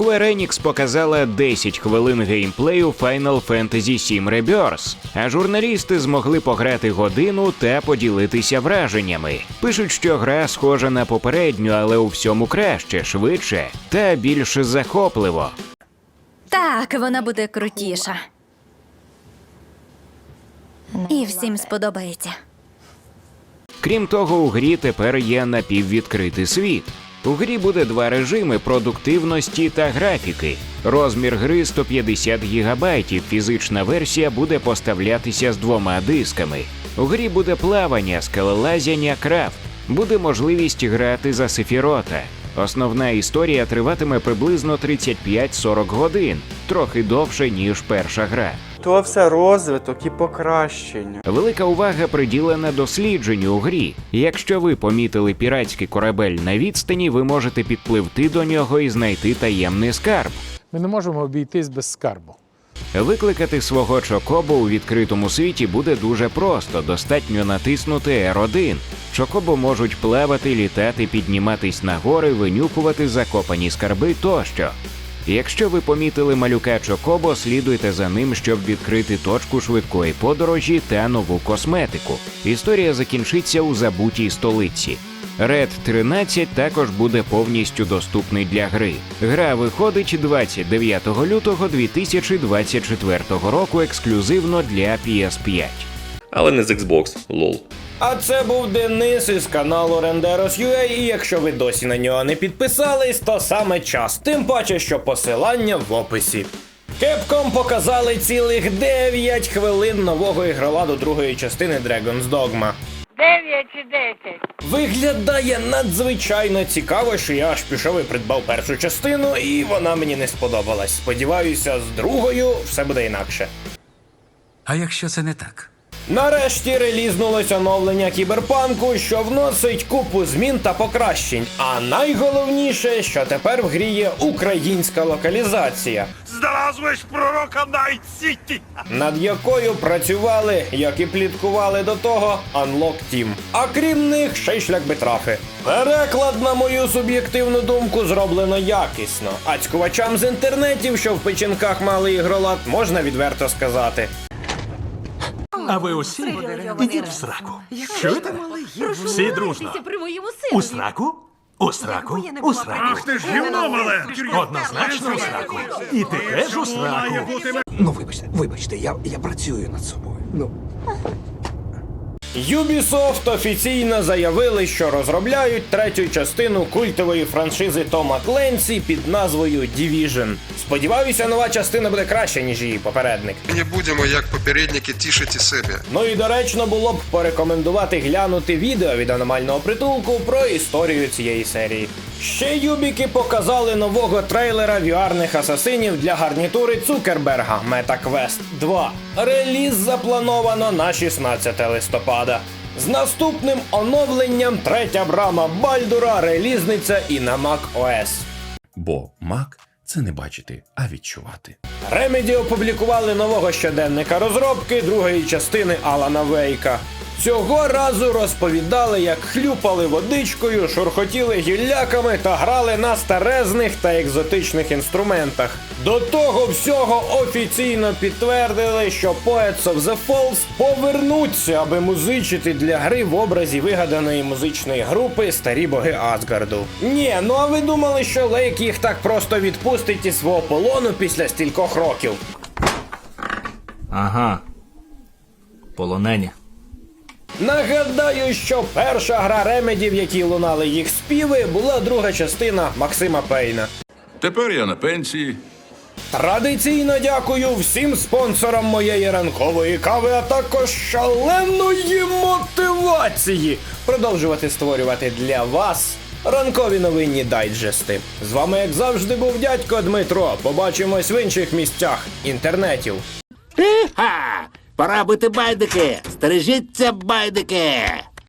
Square Enix показала 10 хвилин геймплею Final Fantasy VII Rebirth, а журналісти змогли пограти годину та поділитися враженнями. Пишуть, що гра схожа на попередню, але у всьому краще, швидше та більш захопливо. Так, вона буде крутіша. І всім сподобається. Крім того, у грі тепер є напіввідкритий світ. У грі буде два режими продуктивності та графіки. Розмір гри 150 ГБ, фізична версія буде поставлятися з двома дисками. У грі буде плавання, скелелазяння, крафт. Буде можливість грати за Сефірота. Основна історія триватиме приблизно 35-40 годин, трохи довше, ніж перша гра. То все розвиток і покращення. Велика увага приділена дослідженню у грі. Якщо ви помітили піратський корабель на відстані, ви можете підпливти до нього і знайти таємний скарб. Ми не можемо обійтись без скарбу. Викликати свого чокобо у відкритому світі буде дуже просто. Достатньо натиснути R1. Чокобо можуть плавати, літати, підніматись на гори, винюхувати закопані скарби тощо. Якщо ви помітили малюка Чокобо, слідуйте за ним, щоб відкрити точку швидкої подорожі та нову косметику. Історія закінчиться у забутій столиці. Red 13 також буде повністю доступний для гри. Гра виходить 29 лютого 2024 року ексклюзивно для PS5. але не з Xbox, лол. А це був Денис із каналу Renderos.ua, і якщо ви досі на нього не підписались, то саме час. Тим паче, що посилання в описі. Capcom показали цілих 9 хвилин нового ігроладу другої частини Dragon's Dogma. 9 чи 10. Виглядає надзвичайно цікаво, що я аж пішов і придбав першу частину, і вона мені не сподобалась. Сподіваюся, з другою все буде інакше. А якщо це не так? Нарешті релізнулось оновлення кіберпанку, що вносить купу змін та покращень. А найголовніше, що тепер в грі є українська локалізація, Знalazłeś proroka Night City! над якою працювали, як і пліткували до того, Unlock Team. А крім них, ще й шлях битрафи. Переклад, на мою суб'єктивну думку, зроблено якісно. А цькувачам з інтернетів, що в печінках мали ігролад, можна відверто сказати. А ви усі ідіть в сраку. Чуєте? Всі дружно. При моєму У сраку? У сраку? У сраку. Ах ти ж гівно мале! Однозначно у сраку. І ти теж у сраку. Ну, вибачте, вибачте, я, я працюю над собою. Ну. Ubisoft офіційно заявили, що розробляють третю частину культової франшизи Тома Кленсі під назвою Division. Сподіваюся, нова частина буде краще, ніж її попередник. Не будемо, як попередники, тішити себе. Ну і доречно було б порекомендувати глянути відео від аномального притулку про історію цієї серії. Ще юбіки показали нового трейлера віарних асасинів для гарнітури Цукерберга MetaQuest 2. Реліз заплановано на 16 листопада. З наступним оновленням третя брама Бальдура релізниця і на Mac OS. Бо мак це не бачити, а відчувати. Remedy опублікували нового щоденника розробки другої частини Алана Вейка. Цього разу розповідали, як хлюпали водичкою, шурхотіли гілляками та грали на старезних та екзотичних інструментах. До того всього офіційно підтвердили, що Poets of the Falls повернуться, аби музичити для гри в образі вигаданої музичної групи Старі боги Асгарду. Ні, ну а ви думали, що Лейк їх так просто відпустить із свого полону після стількох років? Ага. Полонені. Нагадаю, що перша гра Ремеді, в якій лунали їх співи, була друга частина Максима Пейна. Тепер я на пенсії. Традиційно дякую всім спонсорам моєї ранкової кави, а також шаленої мотивації продовжувати створювати для вас ранкові новинні дайджести. З вами, як завжди, був дядько Дмитро. Побачимось в інших місцях інтернетів. Пора бити байдики! Стережіться, байдики!